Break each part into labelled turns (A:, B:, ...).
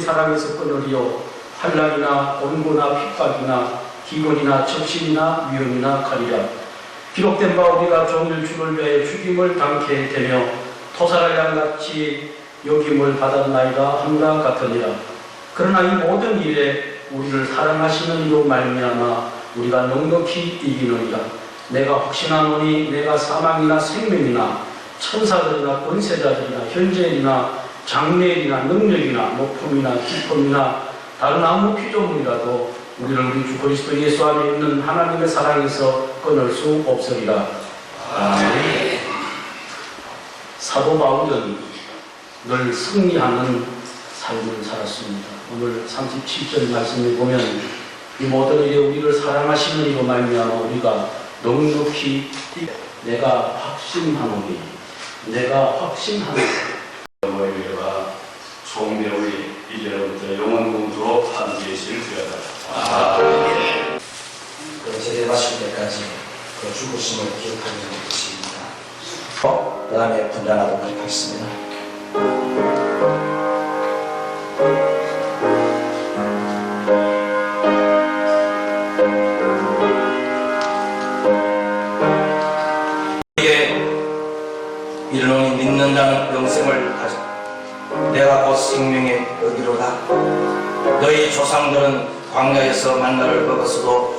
A: 사랑에서 끊으리요 환란이나 온고나 핍박이나 기근이나 적신이나 위험이나 가리라. 기록된 바 우리가 종일 주를 위하여 죽임을 당케 되며 토사를 양같이 여김을 받았나이다 함과 같으니라. 그러나 이 모든 일에 우리를 사랑하시는 이로 말미암아 우리가 넉넉히 이기느니라 내가 혹시나노니 내가 사망이나 생명이나 천사들이나 권세자들이나 현재일이나 장래일이나 능력이나 높음이나 기쁨이나 다른 아무 피조물이라도 우리를 우리 주 그리스도 예수 안에 있는 하나님의 사랑에서 끊을 수 없으리라. 아멘. 사도 바울은 늘 승리하는 삶을 살았습니다. 오늘 37절 말씀에 보면 이 모든 일에 우리를 사랑하시는 이로 말미암아 우리가 넉넉히 뛰- 내가 확신하노니 내가 확신하노니
B: 죽으심을 기억하는 것입니다. 그 다음에 분단하도록 하겠습니다. 이르노니 믿는 자는 영생을 가지 내가 곧 생명의 어디로다 너희 조상들은 광야에서 만나를 먹었어도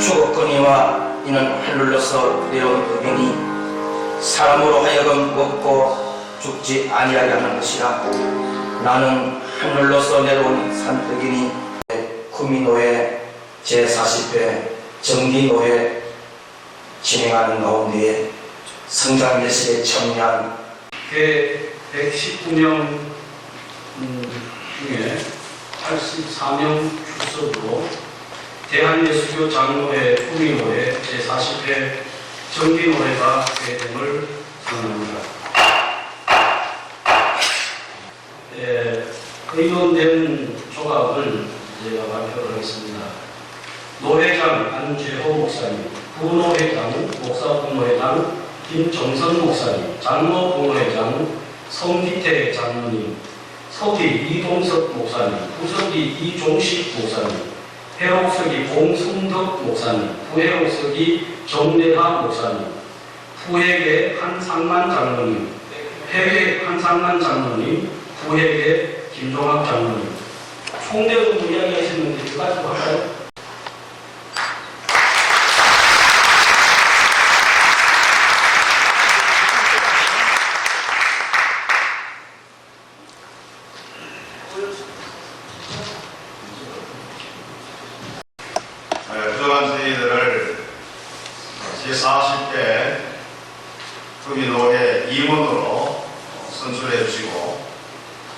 B: 죽었거니와 이는 하늘로서 내려온 법이니 사람으로 하여금 먹고 죽지 아니하게 하는 것이라 나는 하늘로서 내려온 산떡이니 구미노회 제40회 정기노회 진행하는 가운데에 성장 예식에 참여한
A: 그 119명 중에 84명 출석으로 대한예수교 장로회 후미노회 제40회 정기노회가 개dem을 선언합니다. 예, 의논된 조각을 제가 발표를 하겠습니다. 노회장 안재호 목사님, 부노회장 목사부노회장 김정선 목사님, 장로부노회장 성기태 장로님, 서기 이동석 목사님, 부서기 이종식 목사님, 해옥서기 봉성덕 목사님, 부해옥서기 정대하 목사님, 부회계 한상만 장로님, 해외 한상만 장로님, 부회계 김종학 장로님. 총대로 이야기하시는데 그 가지고 할까요?
C: 부족한 저희들을 제40대 구민노회 임원으로 선출해 주시고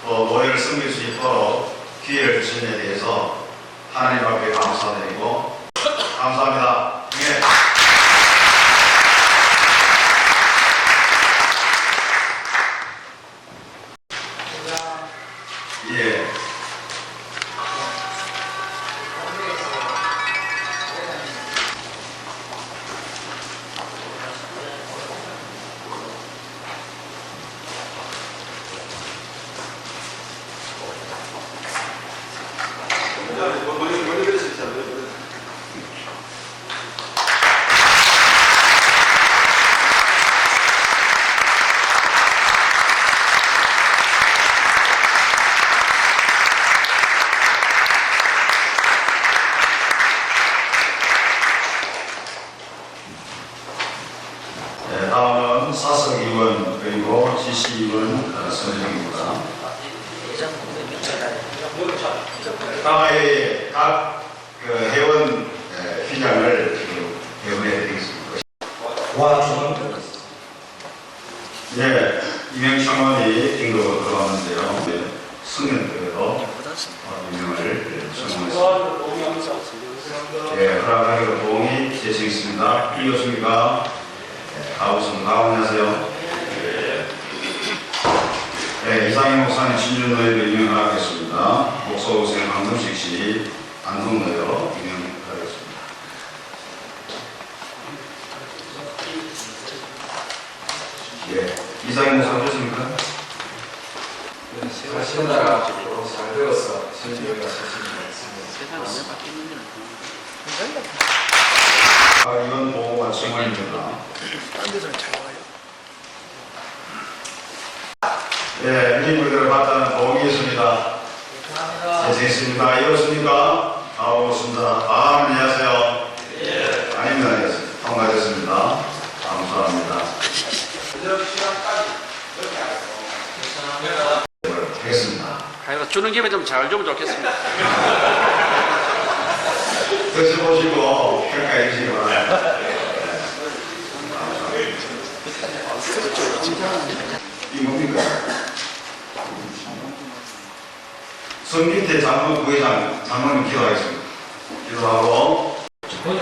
C: 또 노회를 섬길 수 있도록 기회를 주신 데 대해서 하나님 앞에 감사드리고 감사합니다. 예. 예. 사석 2번 그리고 지시 2번 선정입니다. 강화의 각 그 회원 회장을 배원해 드리겠습니다.
B: 와,
C: 네, 이명창원이 등록으로 들어왔는데요. 네, 승연대회로 임명을 성공했습니다. 예, 허락하기로 동의 제시했습니다. 이 교수님과 아우성 안녕하세요. 네, 이상희 목사님 신준노예로 임명하겠습니다. 목소우생 강동식 씨 안성노예로 임명하겠습니다. 예, 이상희 목사 오셨습니까?
B: 사실 신나라 잘 배웠어. 신지가 자신이
C: 아, 이건 증언입니다. 예, 인물들을 받다는 복이 있습니다. 재생했습니다. 이렇습니까? 아, 오습니다 아, 안녕하세요. 예. 아닙니다. 예. 통과됐습니다. 감사합니다. 하겠습니다.
D: 주는 김에 좀잘 주면 좋겠습니다.
C: 드셔보시고 평가해 주시기 바랍니다. 이 뭡니까? 성김태 장군 부회장 장관님 기도하겠습니다. 기도하고
D: 그럼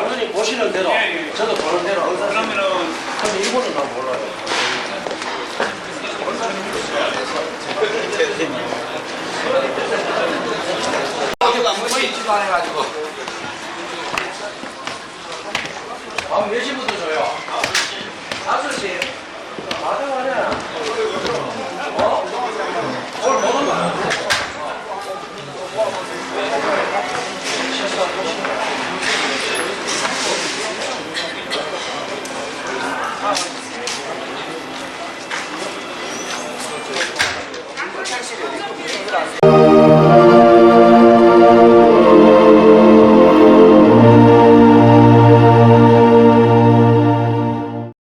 D: 장군이 보시는 대로 저도 보는 대로 그러면은 근데 이분은 난 몰라요. Gracias.